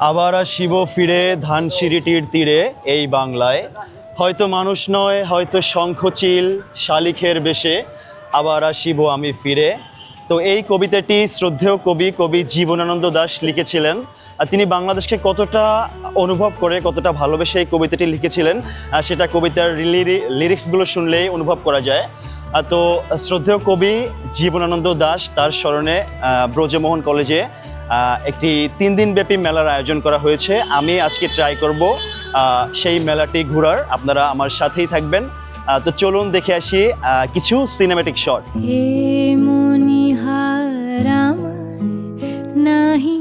আবার শিব ফিরে ধানসিঁড়িটির তীরে এই বাংলায়। হয়তো মানুষ নয়, হয়তো শঙ্খচিল শালিখের বেশে। আবার শিব আমি ফিরে। তো এই কবিতাটি শ্রদ্ধেয় কবি কবি জীবনানন্দ দাশ লিখেছিলেন। আর তিনি বাংলাদেশকে কতটা অনুভব করে, কতটা ভালোবেসে এই কবিতাটি লিখেছিলেন সেটা কবিতার লিরিক্সগুলো শুনলেই অনুভব করা যায়। তো শ্রদ্ধেয় কবি জীবনানন্দ দাশ তার স্মরণে ব্রজমোহন কলেজে একটি তিন দিন ব্যাপী মেলার আয়োজন করা হয়েছে। আমি আজকে ট্রাই করব সেই মেলাটি ঘোরার। আপনারা আমার সাথেই থাকবেন। তো চলুন দেখে আসি কিছু সিনেমেটিক শট নাহি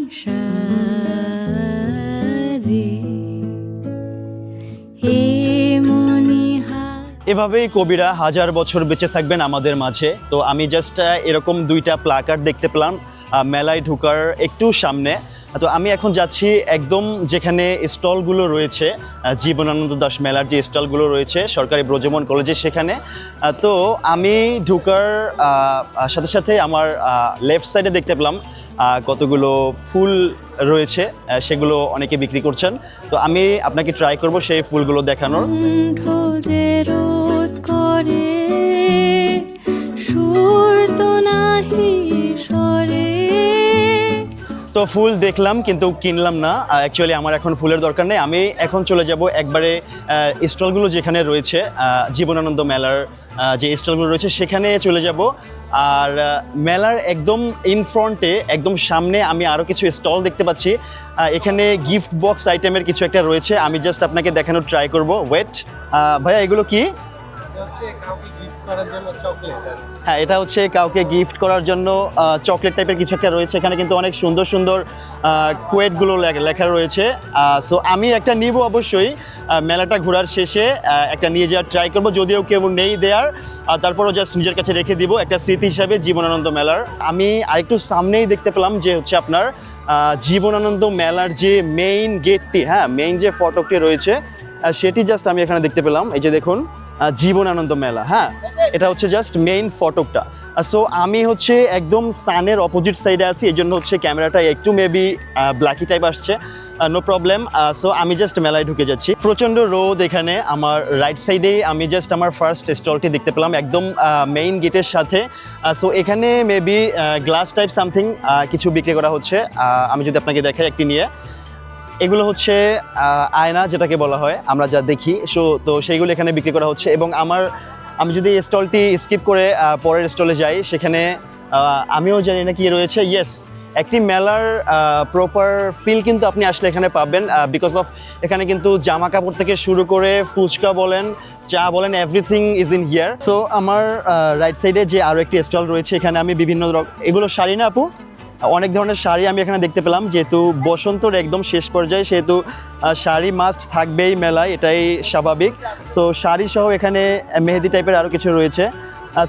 এভাবেই কবিরা হাজার বছর বেঁচে থাকবেন আমাদের মাঝে। তো আমি জাস্ট এরকম দুইটা প্লাকার্ড দেখতে পেলাম। মেলায় ঢুকার একটু সামনে। তো আমি এখন যাচ্ছি একদম যেখানে স্টলগুলো রয়েছে জীবনানন্দ দাস মেলার যে স্টলগুলো রয়েছে, সরকারি ব্রজমন কলেজে সেখানে। তো আমি ঢুকার সাথে সাথে আমার লেফট সাইডে দেখতে পেলাম কতগুলো ফুল রয়েছে সেগুলো অনেকে বিক্রি করছেন। তো আমি আপনাকে ট্রাই করব সেই ফুলগুলো দেখানোর। তো ফুল দেখলাম, কিন্তু কিনলাম না। অ্যাকচুয়ালি আমার এখন ফুলের দরকার নেই। আমি এখন চলে যাব একবারে স্টলগুলো যেখানে রয়েছে জীবনানন্দ মেলার যে স্টলগুলো রয়েছে সেখানে চলে যাব। আর মেলার একদম ইন ফ্রন্টে একদম সামনে আমি আরও কিছু স্টল দেখতে পাচ্ছি। এখানে গিফট বক্স আইটেমের কিছু একটা রয়েছে। আমি জাস্ট আপনাকে দেখানোর ট্রাই করব। ওয়েট ভাইয়া, এগুলো কি? হ্যাঁ এটা হচ্ছে কাউকে গিফট করার জন্য চকলেট টাইপের কিছু একটা রয়েছে। এখানে কিন্তু অনেক সুন্দর সুন্দর কোয়েটগুলো লেখা রয়েছে। সো আমি একটা নিব অবশ্যই মেলাটা ঘোরার শেষে একটা নিয়ে যাওয়ার ট্রাই করব। যদিও কেউ নেই দেয়ার তারপরও জাস্ট নিজের কাছে রেখে দিব একটা স্মৃতি হিসাবে জীবনানন্দ মেলার। আমি আরেকটু সামনেই দেখতে পেলাম যে হচ্ছে আপনার জীবনানন্দ মেলার যে মেইন গেটটি হ্যাঁ মেইন যে ফটকটি রয়েছে সেটি জাস্ট আমি এখানে দেখতে পেলাম। এই যে দেখুন আহ, জীবনানন্দ মেলা হ্যাঁ? এটা হচ্ছে জাস্ট মেইন ফটকটা সো আমি হচ্ছে একদম সানের অপোজিট সাইডে আছি এই জন্য হচ্ছে ক্যামেরাটা একটু মেবি ব্ল্যাকি টাইপ আসছে। নো প্রবলেম সো আমি জাস্ট মেলায় ঢুকে যাচ্ছি। প্রচণ্ড রোদ এখানে আমার রাইট সাইডে আমি জাস্ট আমার ফার্স্ট স্টলটি দেখতে পেলাম একদম মেইন গেটের সাথে। সো এখানে মেবি গ্লাস টাইপ সামথিং কিছু বিক্রি করা হচ্ছে। আমি যদি আপনাকে দেখাই একটি নিয়ে। এগুলো হচ্ছে আয়না যেটাকে বলা হয়, আমরা যা দেখি। সো তো সেইগুলো এখানে বিক্রি করা হচ্ছে এবং আমার, আমি যদি স্টলটি স্কিপ করে পরের স্টলে যাই, সেখানে আমিও জানি না কি রয়েছে। ইয়েস একটি মেলার প্রপার ফিল কিন্তু আপনি আসলে এখানে পাবেন বিকজ অফ এখানে কিন্তু জামা কাপড় থেকে শুরু করে ফুচকা বলেন, চা বলেন everything is in here so আমার রাইট সাইডে যে আরও একটি স্টল রয়েছে, এখানে আমি বিভিন্ন এগুলো শাড়ি না আপু? অনেক ধরনের শাড়ি আমি এখানে দেখতে পেলাম। যেহেতু বসন্তর একদম শেষ পর্যায়ে, সেহেতু শাড়ি মাস্ট থাকবেই মেলায়, এটাই স্বাভাবিক। সো শাড়ি সহ এখানে মেহেদি টাইপের আরও কিছু রয়েছে।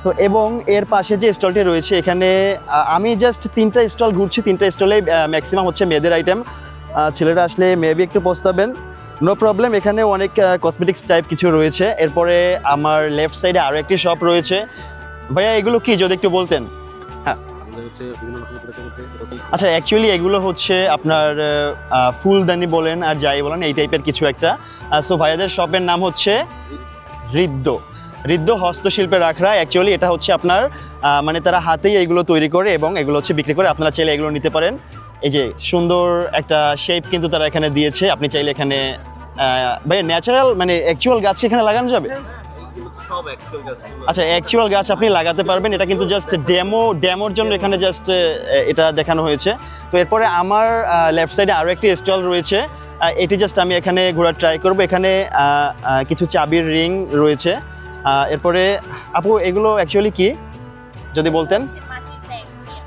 সো এবং এর পাশে যে স্টলটি রয়েছে, এখানে আমি জাস্ট তিনটা স্টল ঘুরছি। তিনটা স্টলে ম্যাক্সিমাম হচ্ছে মেয়েদের আইটেম ছেলেরা আসলে মেবি একটু পস্তাবেন। নো প্রবলেম এখানে অনেক কসমেটিক্স টাইপ কিছু রয়েছে। এরপরে আমার লেফট সাইডে আরও একটি শপ রয়েছে। ভাইয়া, এগুলো কি? যদি একটু বলতেন। হ্যাঁ। আচ্ছা অ্যাকচুয়ালি এগুলো হচ্ছে আপনার ফুলদানি বলেন আর যাই বলেন, এই টাইপের কিছু একটা। সো ভাইয়াদের শপের নাম হচ্ছে ঋদ্ধ। ঋদ্ধ হস্তশিল্পের আখড়া। অ্যাকচুয়ালি এটা হচ্ছে আপনার মানে তারা হাতেই এগুলো তৈরি করে এবং এগুলো হচ্ছে বিক্রি করে। আপনারা চাইলে এগুলো নিতে পারেন। এই যে সুন্দর একটা শেপ কিন্তু তারা এখানে দিয়েছে। আপনি চাইলে এখানে ভাই ন্যাচারাল মানে অ্যাকচুয়াল গাছ এখানে লাগানো যাবে? আচ্ছা অ্যাকচুয়াল গাছ আপনি লাগাতে পারবেন। এটা কিন্তু জাস্ট ডেমো ডেমোর জন্য এখানে জাস্ট এটা দেখানো হয়েছে। তো এরপরে আমার লেফট সাইডে আরও একটি স্টল রয়েছে। এটি জাস্ট আমি এখানে ঘোরার ট্রাই করব। এখানে কিছু চাবির রিং রয়েছে। এরপরে আপু এগুলো অ্যাকচুয়ালি কি? যদি বলতেন।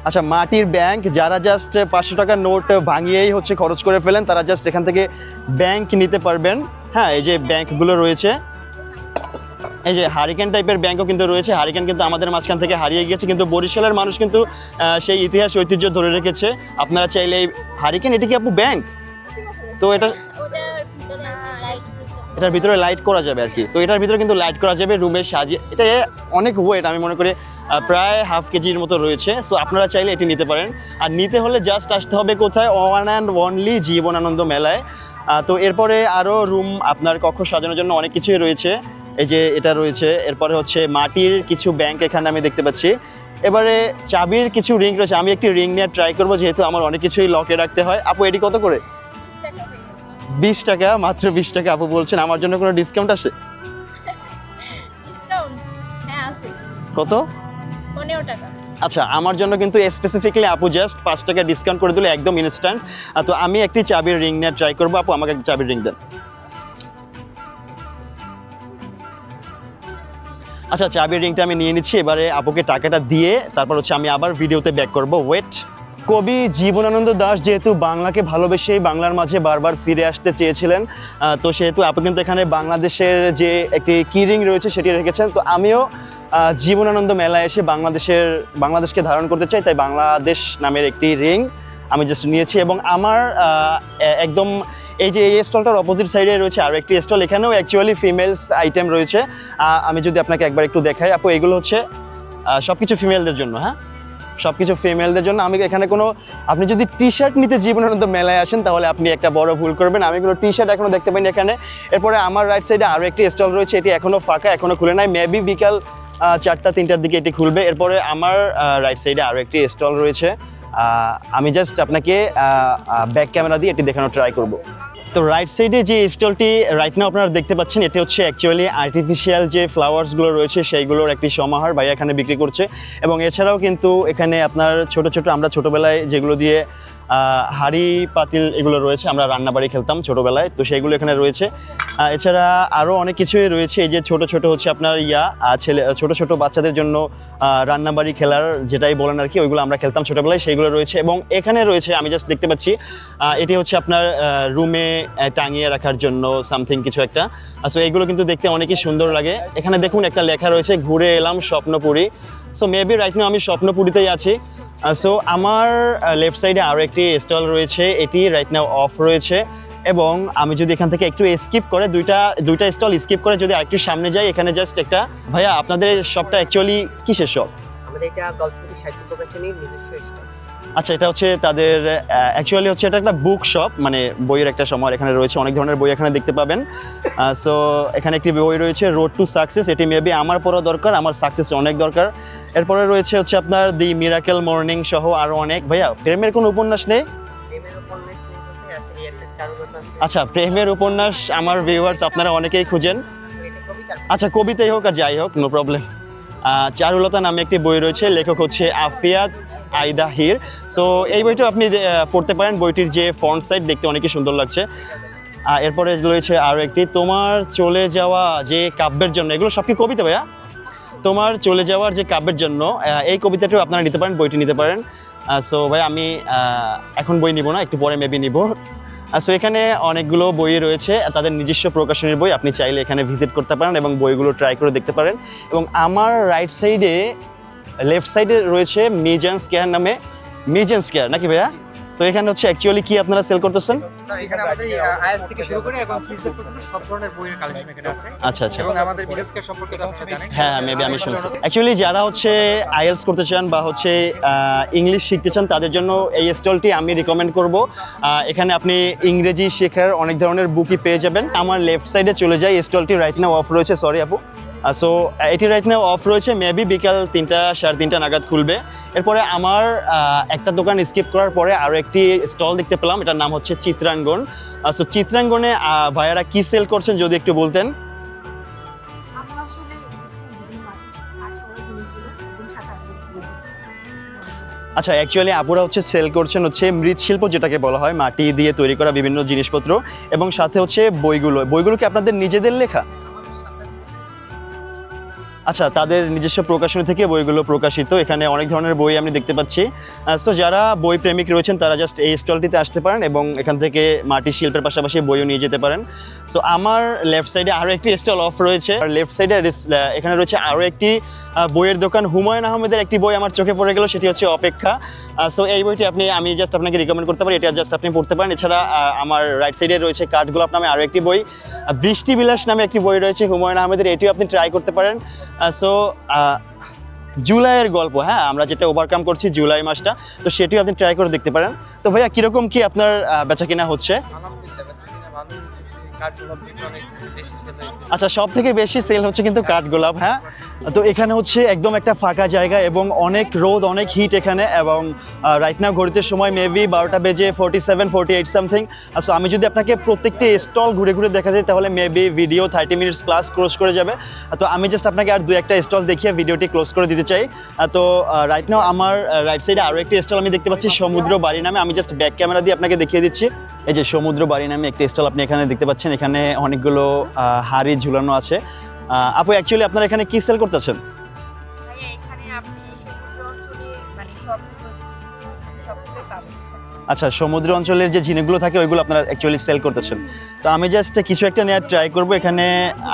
আচ্ছা মাটির ব্যাংক যারা জাস্ট পাঁচশো টাকার নোট ভাঙিয়েই হচ্ছে খরচ করে ফেলেন তারা জাস্ট এখান থেকে ব্যাংক নিতে পারবেন। হ্যাঁ এই যে ব্যাংকগুলো রয়েছে। এই যে হারিকেন টাইপের ব্যাংকও কিন্তু রয়েছে। হারিকেন কিন্তু আমাদের মাঝখান থেকে হারিয়ে গিয়েছে কিন্তু বরিশালের মানুষ কিন্তু সেই ইতিহাস ঐতিহ্য ধরে রেখেছে। আপনারা চাইলে এই হারিকেন এটা কি আপু ব্যাংক তো এটা এটার ভিতরে লাইট করা যাবে আর কি। তো এটার ভিতরে কিন্তু লাইট করা যাবে রুমে সাজিয়ে এটা অনেক ওয়েট আমি মনে করি প্রায় হাফ কেজির মতো রয়েছে। সো আপনারা চাইলে এটি নিতে পারেন। আর নিতে হলে জাস্ট আসতে হবে কোথায়? ওয়ান অ্যান্ড ওনলি জীবনানন্দ মেলায়। তো এরপরে আরও রুম আপনার কক্ষ সাজানোর জন্য অনেক কিছুই রয়েছে। এই যে এটা রয়েছে এরপরে হচ্ছে মাটির কিছু ব্যাংক এখানে আমি দেখতে পাচ্ছি। এবারে চাবির কিছু রিং রয়েছে আমি একটি রিং নিয়ে ট্রাই করব যেহেতু আমার অনেক কিছুই লকে রাখতে হয়। আপু এটি কত করে? বিশ টাকা মাত্র বিশ টাকা। আপু বলছেন আমার জন্য কোনো ডিসকাউন্ট আছে? হ্যাঁ আছে। কত? পনেরো টাকা। আচ্ছা আমার জন্য কিন্তু স্পেসিফিকলি আপু জাস্ট পাঁচ টাকা ডিসকাউন্ট করে দিলে একদম ইনস্ট্যান্ট তো আমি একটি চাবির রিং নিয়ে ট্রাই করব। আপু আমাকে একটা চাবির রিং দেন। আচ্ছা চাবির রিংটা আমি নিয়ে নিচ্ছি। এবারে আপুকে টাকাটা দিয়ে তারপর হচ্ছে আমি আবার ভিডিওতে ব্যাক করব। ওয়েট কবি জীবনানন্দ দাস যেহেতু বাংলাকে ভালোবেসেই বাংলার মাঝে বারবার ফিরে আসতে চেয়েছিলেন তো সেহেতু আপু কিন্তু এখানে বাংলাদেশের যে একটি কি রিং রয়েছে সেটি রেখেছেন। তো আমিও জীবনানন্দ মেলায় এসে বাংলাদেশের, বাংলাদেশকে ধারণ করতে চাই, তাই বাংলাদেশ নামের একটি রিং আমি জাস্ট নিয়েছি এবং আমার একদম এই যে এই স্টলটার অপোজিট সাইডে রয়েছে আরও একটি স্টল, এখানেও অ্যাকচুয়ালি ফিমেলস আইটেম রয়েছে। আমি যদি আপনাকে একবার একটু দেখাই, আপু, এগুলো হচ্ছে সব কিছু ফিমেলদের জন্য হ্যাঁ? সব কিছু ফিমেলদের জন্য। আমি এখানে কোনো, আপনি যদি টি শার্ট নিতে জীবনানন্দ মেলায় আসেন, তাহলে আপনি একটা বড় ভুল করবেন। আমি কোনো টি শার্ট এখনও দেখতে পাইনি এখানে। এরপরে আমার রাইট সাইডে আরও একটি স্টল রয়েছে, এটি এখনও ফাঁকা, এখনও খুলে নাই। মেবি বিকাল চারটা, তিনটার দিকে এটি খুলবে। এরপরে আমার রাইট সাইডে আরও একটি স্টল রয়েছে। আমি জাস্ট আপনাকে ব্যাক ক্যামেরা দিয়ে এটি দেখানোর ট্রাই করব। তো রাইট সাইডে যে স্টলটি রাইট নাও আপনারা দেখতে পাচ্ছেন, এটি হচ্ছে অ্যাকচুয়ালি আর্টিফিশিয়াল যে ফ্লাওয়ার্সগুলো রয়েছে, সেইগুলোর একটি সমাহার ভাইয়া এখানে বিক্রি করছে। এবং এছাড়াও কিন্তু এখানে আপনার ছোট ছোট, আমরা ছোটোবেলায় যেগুলো দিয়ে হাড়ি, পাতিল এগুলো রয়েছে, আমরা রান্নাবাড়ি খেলতাম ছোটোবেলায়। তো সেইগুলো এখানে রয়েছে। এছাড়া আরও অনেক কিছুই রয়েছে। এই যে ছোট ছোট হচ্ছে আপনার ইয়া ছেলে ছোট ছোট বাচ্চাদের জন্য রান্নাবাড়ি খেলার যেটাই বলেন আর কি, ওইগুলো আমরা খেলতাম ছোটোবেলায়, সেইগুলো রয়েছে। এবং এখানে রয়েছে, আমি জাস্ট দেখতে পাচ্ছি এটি হচ্ছে আপনার রুমে টাঙিয়ে রাখার জন্য সামথিং কিছু একটা। সো এইগুলো কিন্তু দেখতে অনেকই সুন্দর লাগে। এখানে দেখুন একটা লেখা রয়েছে, ঘুরে এলাম Swapnapuri. So maybe right now আমি স্বপ্নপুরীতেই আছি। সো আমার লেফট সাইডে আরও একটি স্টল রয়েছে, এটি রাইট নাও অফ রয়েছে। এবং আমি যদি এখান থেকে একটু স্কিপ করে দুইটা দুইটা স্টল স্কিপ করে যদি আরেকটু সামনে যাই এখানে জাস্ট একটা ভাইয়া আপনাদের শপটা অ্যাকচুয়ালি কিসের শপ আমাদের এটা গল্পটি সাহিত্য প্রকাশনীর নিজস্ব স্টল আচ্ছা এটা হচ্ছে তাদের অ্যাকচুয়ালি হচ্ছে এটা একটা বুক শপ মানে বইয়ের একটা সময় এখানে রয়েছে অনেক ধরনের বই এখানে দেখতে পাবেন। সো এখানে একটি বই রয়েছে রোড টু সাকসেস এটি মেবি আমার পড়া দরকার আমার সাকসেস অনেক দরকার। এরপরে রয়েছে হচ্ছে আপনার দি মিরাকেল মর্নিং সহ আরও অনেক। ভাইয়া প্রেমের কোনো উপন্যাস নেই? আচ্ছা প্রেমের উপন্যাস আমার ভিউয়ার্স আপনারা অনেকেই খুঁজেন। আচ্ছা কবিতাই হোক আর যাই হোক নো প্রবলেম চারুলতা নামে একটি বই রয়েছে, লেখক হচ্ছে আফিয়াত আইদা হির সো এই বইটা আপনি পড়তে পারেন, বইটির যে ফ্রন্ট সাইড দেখতে অনেকই সুন্দর লাগছে। এরপরে রয়েছে আরও একটি, তোমার চলে যাওয়া যে কাব্যের জন্য, এগুলো সব কি কবিতা ভাইয়া? তোমার চলে যাওয়ার যে কাব্যের জন্য এই কবিতাটিও আপনারা নিতে পারেন, বইটি নিতে পারেন। সো ভাই, আমি এখন বই নিব না, একটু পরে মেবি নিব। সো এখানে অনেকগুলো বই রয়েছে, তাদের নিজস্ব প্রকাশনীর বই, আপনি চাইলে এখানে ভিজিট করতে পারেন এবং বইগুলো ট্রাই করে দেখতে পারেন। এবং আমার রাইট সাইডে লেফট সাইডে রয়েছে মিজেন্স স্কেয়ার নামে মিজেন্স কেয়ার নাকি ভাইয়া? তো এখানে হচ্ছে অ্যাকচুয়ালি কি আপনারা সেল করতেছেন? এখানে আমাদের আইএলস থেকে শুরু করে এবং পর্যন্ত সব ধরনের বইয়ের কালেকশন এখানে আছে। আচ্ছা আচ্ছা। এবং আমাদের সম্পর্কে তো আপনারা জানেন। হ্যাঁ মেবি আমি শুনছি। অ্যাকচুয়ালি যারা হচ্ছে আইএলস করতে চান বা হচ্ছে ইংলিশ শিখতে চান তাদের জন্য এই স্টলটি আমি রিকমেন্ড করব। এখানে আপনি ইংরেজি শেখার অনেক ধরনের বুকই পেয়ে যাবেন। আমার লেফট সাইডে চলে যায় স্টলটি রাইট নাও অফ রয়েছে। সরি আপু। সো এটি রাইট নাও অফ রয়েছে মেবি বিকাল তিনটা সাড়ে তিনটা নাগাদ খুলবে। এরপরে আমার একটা দোকান স্কিপ করার পরে আরও একটি স্টল দেখতে পেলাম এটার নাম হচ্ছে চিত্রাঙ্গন। সো চিত্রাঙ্গনে ভাইয়ারা কি সেল করছেন যদি একটু বলতেন? আচ্ছা অ্যাকচুয়ালি আপুরা হচ্ছে সেল করছেন হচ্ছে মৃৎশিল্প যেটাকে বলা হয় মাটি দিয়ে তৈরি করা বিভিন্ন জিনিসপত্র এবং সাথে হচ্ছে বইগুলো। বইগুলো কি আপনাদের নিজেদের লেখা? আচ্ছা তাদের নিজস্ব প্রকাশনী থেকে বইগুলো প্রকাশিত। এখানে অনেক ধরনের বই আমি দেখতে পাচ্ছি। সো যারা বই প্রেমিক রয়েছেন, তারা জাস্ট এই স্টলটিতে আসতে পারেন এবং এখান থেকে মাটি শিল্পের পাশাপাশি বইও নিয়ে যেতে পারেন। সো আমার লেফট সাইডে আরও একটি স্টল অফ রয়েছে। আর লেফট সাইডে এখানে রয়েছে আরও একটি বইয়ের দোকান হুমায়ুন আহমেদের একটি বই আমার চোখে পড়ে গেল, সেটি হচ্ছে অপেক্ষা। সো এই বইটি আপনি, আমি জাস্ট আপনাকে রিকমেন্ড করতে পারি, এটা জাস্ট আপনি পড়তে পারেন। এছাড়া আমার রাইট সাইডে রয়েছে কাঠগোলাপ নামে আরও একটি বই বৃষ্টি বিলাস নামে একটি বই রয়েছে হুমায়ুন আহমেদের, এটিও আপনি ট্রাই করতে পারেন। সো জুলাইয়ের গল্প হ্যাঁ আমরা যেটা ওভারকাম করছি জুলাই মাসটা, তো সেটিও আপনি ট্রাই করে দেখতে পারেন। তো ভাইয়া, কীরকম কি আপনার বেচা কিনা হচ্ছে? আচ্ছা সব থেকে বেশি সেল হচ্ছে কিন্তু কাঠগোলাপ হ্যাঁ? তো এখানে হচ্ছে একদম একটা ফাঁকা জায়গা এবং অনেক রোদ, অনেক হিট এখানে এবং রাইট নাও ঘড়িতে সময় মেবি বারোটা বেজে forty seven forty eight something so আমি যদি আপনাকে প্রত্যেকটি স্টল ঘুরে ঘুরে দেখা যাই তাহলে maybe video thirty minutes class close করে যাবে। তো আমি জাস্ট আপনাকে আর দু একটা স্টল দেখিয়ে ভিডিওটি ক্লোজ করে দিতে চাই। তো রাইট নাও আমার রাইট সাইডে আরও একটি স্টল আমি দেখতে পাচ্ছি, সমুদ্র বাড়ি নামে। আমি জাস্ট ব্যাক ক্যামেরা দিয়ে আপনাকে দেখিয়ে দিচ্ছি। এই যে সমুদ্র বাড়ি নামে একটি স্টল আপনি এখানে দেখতে পাচ্ছেন এখানে অনেকগুলো হাড়ি ঝুলানো আছে। আপু অ্যাকচুয়ালি আপনারা এখানে কি সেল করতেছেন মানে আচ্ছা সমুদ্র অঞ্চলের যে ঝিনুকগুলো থাকে ওইগুলো আপনারা অ্যাকচুয়ালি সেল করতেছেন তো আমি জাস্ট কিছু একটা নেওয়ার ট্রাই করব। এখানে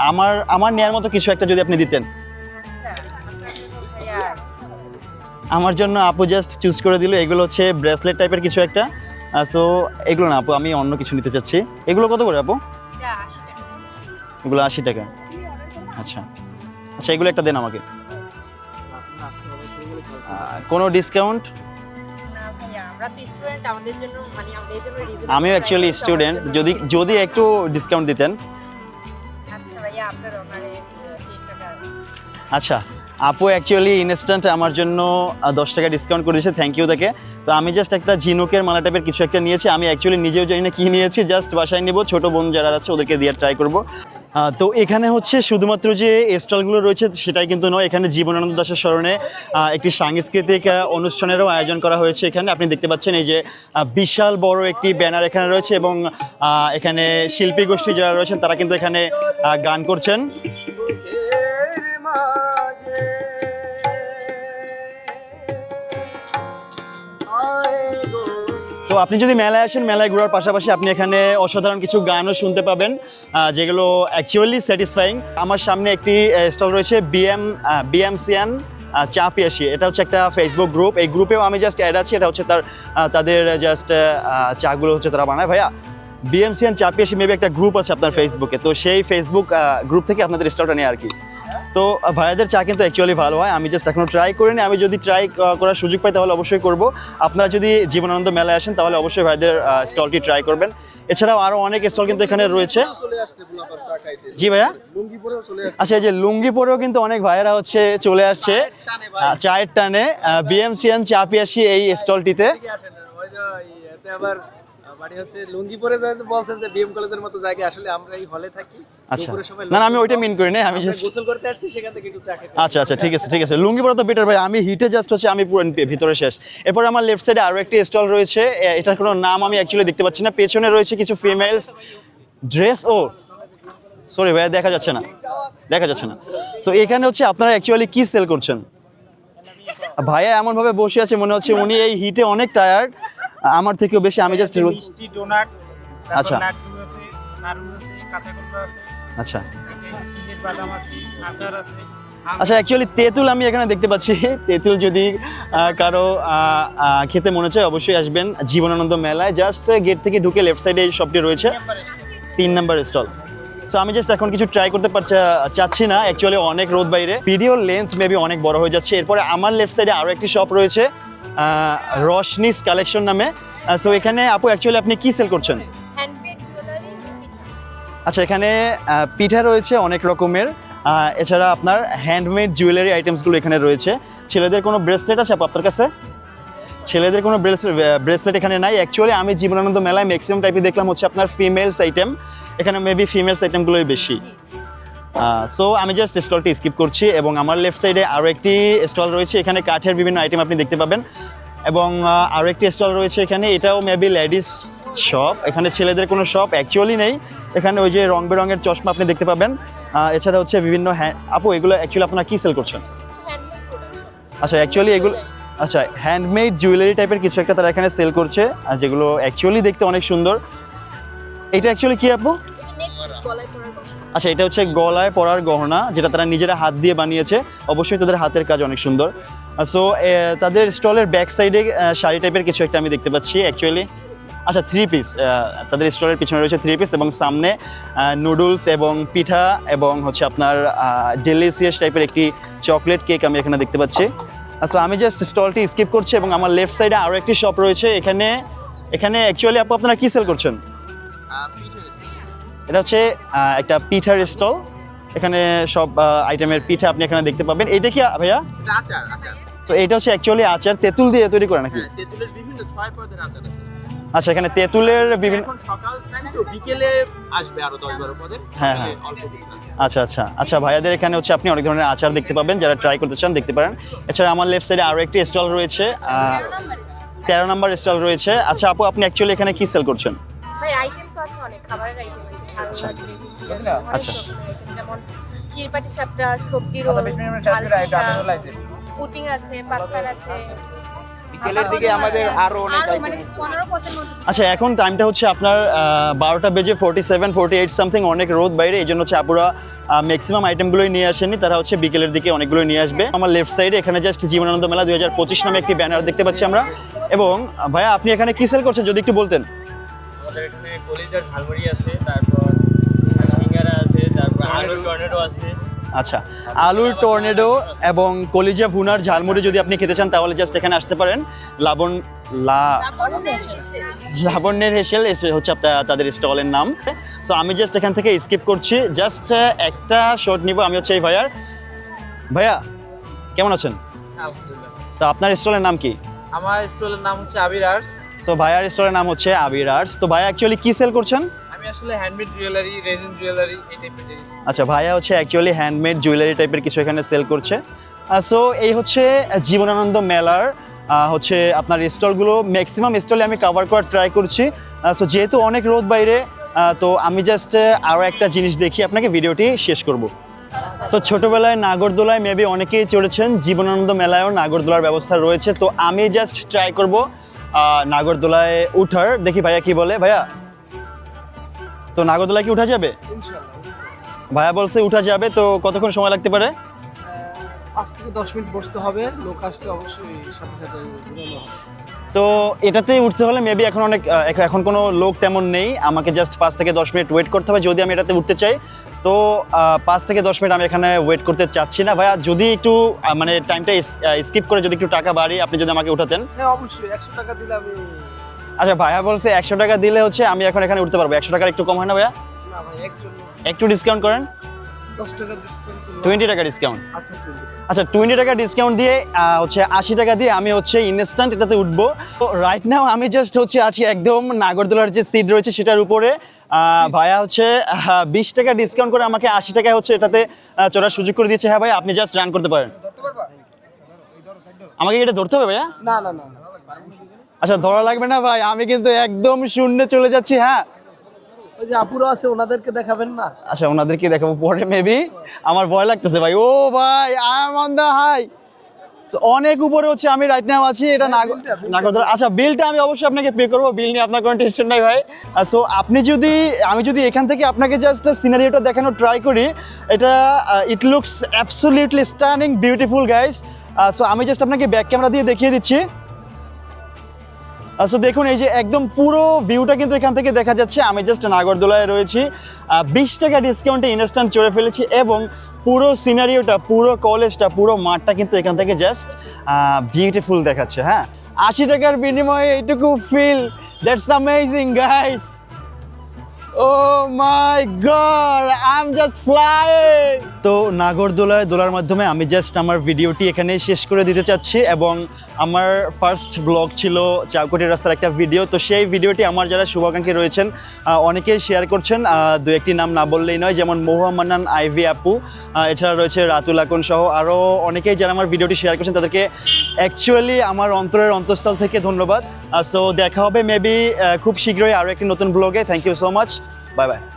আমার আমার নেওয়ার মতো কিছু একটা যদি আপনি দিতেন। আচ্ছা আমার জন্য আপু জাস্ট চুজ করে দিল। এগুলো হচ্ছে ব্রেসলেট টাইপের কিছু একটা। সো এগুলো না আপু আমি অন্য কিছু নিতে চাচ্ছি। এগুলো কত করে আপু? এগুলো আশি টাকা। আচ্ছা। আচ্ছা এগুলো একটা দেন আমাকে। কোনো ডিসকাউন্ট মানে আমিও অ্যাকচুয়ালি স্টুডেন্ট যদি যদি একটু ডিসকাউন্ট দিতেন। আচ্ছা আচ্ছা। আপু অ্যাকচুয়ালি ইনস্ট্যান্ট আমার জন্য দশ টাকা ডিসকাউন্ট করে দিয়েছে থ্যাংক ইউ তাকে তো আমি জাস্ট একটা ঝিনুকের মালা টাইপের কিছু একটা নিয়েছি। আমি অ্যাকচুয়ালি নিজেও জানি না কী নিয়েছি জাস্ট বাসায় নেব, ছোটো বোন যারা আছে ওদেরকে দিয়ে ট্রাই করব। তো এখানে হচ্ছে শুধুমাত্র যে স্টলগুলো রয়েছে সেটাই কিন্তু নয়, এখানে জীবনানন্দ দাসের স্মরণে একটি সাংস্কৃতিক অনুষ্ঠানেরও আয়োজন করা হয়েছে এখানে। আপনি দেখতে পাচ্ছেন এই যে বিশাল বড় একটি ব্যানার এখানে রয়েছে এবং এখানে শিল্পী গোষ্ঠী যারা রয়েছেন তারা কিন্তু এখানে গান করছেন। তো আপনি যদি মেলায় আসেন, মেলায় ঘোরার পাশাপাশি আপনি এখানে অসাধারণ কিছু গানও শুনতে পাবেন যেগুলো অ্যাকচুয়ালি স্যাটিসফাইং আমার সামনে একটি স্টল রয়েছে বিএম বিএমসিয়ান চা পিয়াসি এটা হচ্ছে একটা ফেসবুক গ্রুপ এই গ্রুপেও আমি জাস্ট অ্যাড আছি। এটা হচ্ছে তার তাদের জাস্ট চাগুলো হচ্ছে তারা বানায়। ভাইয়া বিএমসিয়ান চা পিয়াসি মেবি একটা গ্রুপ আছে আপনার ফেসবুকে তো সেই ফেসবুক গ্রুপ থেকে আপনাদের স্টলটা নিয়ে আর কি। তো ভাইয়াদের চা কিন্তু অ্যাকচুয়ালি ভালো হয়। আমি জাস্ট এখনও ট্রাই করিনি। আমি যদি ট্রাই করার সুযোগ পাই তাহলে অবশ্যই করব। আপনারা যদি জীবনানন্দ মেলায় আসেন তাহলে অবশ্যই ভাইদের স্টলটি ট্রাই করবেন। এছাড়াও আরও অনেক স্টল কিন্তু এখানে রয়েছে। জি ভাইয়া? আচ্ছা এই যে লুঙ্গি পরেও কিন্তু অনেক ভাইয়েরা হচ্ছে চলে আসছে। চায়ের টানে। বিএমসিএন চা পিয়াসি এই স্টলটিতে মানে হচ্ছে লুঙ্গি পরে যেহেতু বলছেন যে বিএম কলেজের মতো জায়গায় আসলে আমরা এই হলে থাকি। আচ্ছা। না আমি ওইটা মিন করি না আমি জাস্ট গোসল করতে আসছি সেখান থেকে একটু চা খেতে আচ্ছা আচ্ছা ঠিক আছে ঠিক আছে। লুঙ্গি পরা তো বেটার ভাই। আমি হিটে জাস্ট হচ্ছে আমি পুরো ভিতরে শেষ। এরপর আমার লেফট সাইডে আরও একটি স্টল রয়েছে। এটার কোনো নাম আমি অ্যাকচুয়ালি দেখতে পাচ্ছি না। পেছনে রয়েছে কিছু ফিমেলস ড্রেস ও। সরি ভাইয়া দেখা যাচ্ছে না। দেখা যাচ্ছে না। সো এখানে হচ্ছে আপনারা অ্যাকচুয়ালি কি সেল করছেন? ভাইয়া এমনভাবে বসে আছে মনে হচ্ছে উনি এই হিটে অনেক টায়ার্ড আমার থেকেও বেশি আমি জাস্ট মিষ্টি ডোনাট আচ্ছা। আচ্ছা। আচ্ছা অ্যাকচুয়ালি তেঁতুল আমি এখানে দেখতে পাচ্ছি। তেঁতুল যদি কারও খেতে মনে চায় অবশ্যই আসবেন জীবনানন্দ মেলায়। জাস্ট গেট থেকে ঢুকে লেফট সাইডে এই শপটি রয়েছে। তিন নাম্বার স্টল সো আমি জাস্ট এখন কিছু ট্রাই করতে পারছি চাচ্ছি না। অ্যাকচুয়ালি অনেক রোদ বাইরে। ভিডিও লেন্থ মেবি অনেক বড় হয়ে যাচ্ছে। এরপরে আমার লেফট সাইডে আরও একটি শপ রয়েছে। রশনিস কালেকশন নামে। সো এখানে আপু অ্যাকচুয়ালি আপনি কি সেল করছেন? আচ্ছা এখানে পিঠা রয়েছে অনেক রকমের। এছাড়া আপনার হ্যান্ডমেড জুয়েলারি আইটেমসগুলো এখানে রয়েছে। ছেলেদের কোনো ব্রেসলেট আছে আপু আপনার কাছে? ছেলেদের কোনো ব্রেসলেট এখানে নাই। অ্যাকচুয়ালি আমি জীবনানন্দ মেলায় ম্যাক্সিমাম টাইপে দেখলাম হচ্ছে আপনার ফিমেলস আইটেম এখানে মেবি ফিমেলস আইটেমগুলোই বেশি। সো আমি জাস্ট স্টলটি স্কিপ করছি এবং আমার লেফট সাইডে আরও একটি স্টল রয়েছে। এখানে কাঠের বিভিন্ন আইটেম আপনি দেখতে পাবেন। এবং আরও একটি স্টল রয়েছে এখানে। এটাও মেবি লেডিস শপ এখানে ছেলেদের কোনো শপ অ্যাকচুয়ালি নেই। এখানে ওই যে রং বেরঙের চশমা আপনি দেখতে পাবেন। এছাড়া হচ্ছে বিভিন্ন হ্যাঁ আপু, এগুলো অ্যাকচুয়ালি আপনারা কী সেল করছেন? আচ্ছা অ্যাকচুয়ালি এগুলো আচ্ছা হ্যান্ডমেড জুয়েলারি টাইপের কিছু একটা তারা এখানে সেল করছে যেগুলো অ্যাকচুয়ালি দেখতে অনেক সুন্দর। এটা অ্যাকচুয়ালি কী, আপু? আচ্ছা এটা হচ্ছে গলায় পরার গহনা, যেটা তারা নিজেরা হাত দিয়ে বানিয়েছে। অবশ্যই তাদের হাতের কাজ অনেক সুন্দর। সো তাদের স্টলের ব্যাক সাইডে শাড়ি টাইপের কিছু একটা আমি দেখতে পাচ্ছি অ্যাকচুয়ালি আচ্ছা থ্রি পিস তাদের স্টলের পিছনে রয়েছে থ্রি পিস এবং সামনে নুডলস এবং পিঠা এবং হচ্ছে আপনার ডেলিসিয়াস টাইপের একটি চকলেট কেক আমি এখানে দেখতে পাচ্ছি। আচ্ছা আমি জাস্ট স্টলটি স্কিপ করছি এবং আমার লেফট সাইডে আরও একটি শপ রয়েছে। এখানে এখানে অ্যাকচুয়ালি আপু, আপনারা কী সেল করছেন? এটা হচ্ছে আহ, একটা পিঠার স্টল। এখানে সব আইটেমের পিঠা আপনি এখানে দেখতে পাবেন। এটা কি ভাইয়া? আচার আচার। তো এটা হচ্ছে অ্যাকচুয়ালি আচার তেঁতুল দিয়ে তৈরি করে নাকি? হ্যাঁ তেঁতুলের বিভিন্ন ছয় পদের আচার আছে। আচ্ছা এখানে তেঁতুলের বিভিন্ন সকাল তো বিকেলে আসবে আরও দশ বারো পদের হ্যাঁ, হ্যাঁ। আচ্ছা আচ্ছা। আচ্ছা ভাইয়াদের এখানে হচ্ছে আপনি অনেক ধরনের আচার দেখতে পাবেন যারা ট্রাই করতে চান দেখতে পারেন। এছাড়া আমার লেফট সাইডে আরও একটি স্টল রয়েছে তেরো নম্বর স্টল রয়েছে। আচ্ছা আপু আপনি অ্যাকচুয়ালি এখানে কি সেল করছেন? ভাই আইটেম তো আছে অনেক খাবারের আইটেম আচ্ছা। যেমন ক্ষীরপাটি সাপটা সবজি রোল পুটিং আছে। পাতফার আছে বিকেলের দিকে আমাদের আরও অনেক আরও item মানে আচ্ছা এখন টাইমটা হচ্ছে আপনার বারোটা বেজে forty seven forty eight something অনেক রোদ বাইরে এই জন্য হচ্ছে আপুরা ম্যাক্সিমাম আইটেমগুলোই নিয়ে আসেনি তারা হচ্ছে বিকেলের দিকে অনেকগুলোই নিয়ে আসবে। আমার লেফট সাইডে এখানে জাস্ট জীবনানন্দ মেলা দুই হাজার পঁচিশ নামে একটি ব্যানার দেখতে পাচ্ছি আমরা। এবং ভাইয়া আপনি এখানে কি সেল করছেন যদি একটু বলতেন। আমাদের এখানে কলিজার ঝালমুড়ি আছে তারপর সিঙ্গারা আছে তারপর আলু টর্নেডো আছে। আচ্ছা আলুর টর্নেডো এবং কলিজা ভুনার ঝালমুড়ি যদি আপনি খেতে চান তাহলে জাস্ট এখানে আসতে পারেন। লাবণ লা লাবণ্যের হেসেল। হচ্ছে আপনার তাদের স্টলের নাম। সো আমি জাস্ট এখান থেকে স্কিপ করছি। জাস্ট একটা শট নিব আমি হচ্ছে এই ভাইয়ার। ভাইয়া কেমন আছেন? আলহামদুলিল্লাহ। তো আপনার স্টলের নাম কি? আমার স্টলের নাম হচ্ছে আবির আর্টস। সো ভাইয়ার স্টলের নাম হচ্ছে আবির আর্টস তো ভাইয়া অ্যাকচুয়ালি কি সেল করছেন? আমি আসলে হ্যান্ডমেড জুয়েলারি রেজিন জুয়েলারি এই টাইপের জিনিস। আচ্ছা ভাইয়া হচ্ছে অ্যাকচুয়ালি হ্যান্ডমেড জুয়েলারি টাইপের কিছু এখানে সেল করছে। সো এই হচ্ছে জীবনানন্দ মেলার হচ্ছে আপনার স্টলগুলো ম্যাক্সিমাম স্টলে আমি কভার করার ট্রাই করছি। সো যেহেতু অনেক রোদ বাইরে তো আমি জাস্ট আরও একটা জিনিস দেখি আপনাকে ভিডিওটি শেষ করব। তো ছোটোবেলায় নাগরদোলায় মেবি অনেকেই চড়েছেন জীবনানন্দ মেলায়ও নাগরদোলার ব্যবস্থা রয়েছে। তো আমি জাস্ট ট্রাই করব। নাগরদোলায় উঠার। দেখি ভাইয়া কি বলে। ভাইয়া তো নাগরদোলায় কি উঠা যাবে? ভাইয়া বলছে উঠা যাবে তো কতক্ষণ সময় লাগতে পারে? পাঁচ থেকে দশ মিনিট বসতে হবে। লোক আসলে অবশ্যই সাথে সাথে তো এটাতে উঠতে হলে মেবি এখন অনেক এখন কোনো লোক তেমন নেই। আমাকে জাস্ট পাঁচ থেকে দশ মিনিট ওয়েট করতে হবে। যদি আমি এটাতে উঠতে চাই তো পাঁচ থেকে দশ মিনিট আমি এখানে ওয়েট করতে চাচ্ছি না। ভাইয়া যদি একটু মানে টাইমটা স্কিপ করে যদি একটু টাকা বাড়ি আপনি যদি আমাকে উঠাতেন। হ্যাঁ অবশ্যই একশো টাকা দিলে আমি আচ্ছা ভাইয়া বলছে একশো টাকা দিলে হচ্ছে আমি এখন এখানে উঠতে পারব। একশো টাকার একটু কম হয় না ভাইয়া? না ভাই একটু ডিসকাউন্ট করেন। টোয়েন্টি টাকা ডিসকাউন্ট আচ্ছা টোয়েন্টি আচ্ছা টাকা ডিসকাউন্ট দিয়ে হচ্ছে আশি টাকা দিয়ে আমি হচ্ছে ইনস্ট্যান্ট এটাতে উঠবো। তো রাইট নাও আমি জাস্ট হচ্ছে আছি একদম নাগরদোলার যে সিট রয়েছে সেটার উপরে। ভাইয়া হচ্ছে বিশ টাকা ডিসকাউন্ট করে আমাকে আশি টাকায় হচ্ছে এটাতে চড়ার সুযোগ করে দিয়েছে। হ্যাঁ ভাই আপনি জাস্ট রান করতে পারেন। আমাকে এটা ধরতে হবে ভাইয়া? না না না। আচ্ছা ধরা লাগবে না ভাই আমি কিন্তু একদম শূন্যে চলে যাচ্ছি হ্যাঁ। ওই যে আপুরা আছে ওনাদেরকে দেখাবেন না? আচ্ছা ওনাদেরকে দেখাবো পরে মেবি আমার ভয় লাগতেছে ভাই। ও ভাই I am on the high. অনেক উপরে হচ্ছে আমি রাইট নাও আছি এটা নাগ- নাগরদোলা। আচ্ছা বিলটা আমি অবশ্যই আপনাকে পে করব বিল নিয়ে আপনার কোনো টেনশন নাই ভাই। সো আপনি যদি আমি যদি এখান থেকে আপনাকে জাস্ট সিনারিওটা দেখানো ট্রাই করি এটা it looks absolutely stunning beautiful guys so আমি জাস্ট আপনাকে ব্যাক ক্যামেরা দিয়ে দেখিয়ে দিচ্ছি। সো দেখুন এই যে একদম পুরো ভিউটা কিন্তু এখান থেকে দেখা যাচ্ছে। আমি জাস্ট নাগরদোলায় রয়েছি। বিশ টাকা ডিসকাউন্টে ইনস্ট্যান্ট চড়ে ফেলেছি এবং পুরো সিনারিওটা পুরো কলেজটা পুরো মাঠটা কিন্তু এখান থেকে জাস্ট বিউটিফুল দেখাচ্ছে হ্যাঁ? আশি টাকার বিনিময়ে এইটুকু feel that's amazing guys my god I am just flying তো নাগরদোলায় দোলার মাধ্যমে আমি জাস্ট আমার ভিডিওটি এখানে শেষ করে দিতে চাচ্ছি এবং আমার ফার্স্ট ব্লগ ছিল চাউকটি রাস্তার একটা ভিডিও তো সেই ভিডিওটি আমার যারা শুভাকাঙ্ক্ষী রয়েছেন অনেকেই শেয়ার করছেন দু একটি নাম না বললেই নয়, যেমন মোহাম্মানান আইভি আপু এছাড়া রয়েছে রাতুল আকন সহ আরও অনেকেই যারা আমার ভিডিওটি শেয়ার করছেন, তাদেরকে অ্যাকচুয়ালি আমার অন্তরের অন্তঃস্থল থেকে ধন্যবাদ। সো দেখা হবে মেবি খুব শীঘ্রই আরও একটি নতুন ব্লগে thank you so much bye bye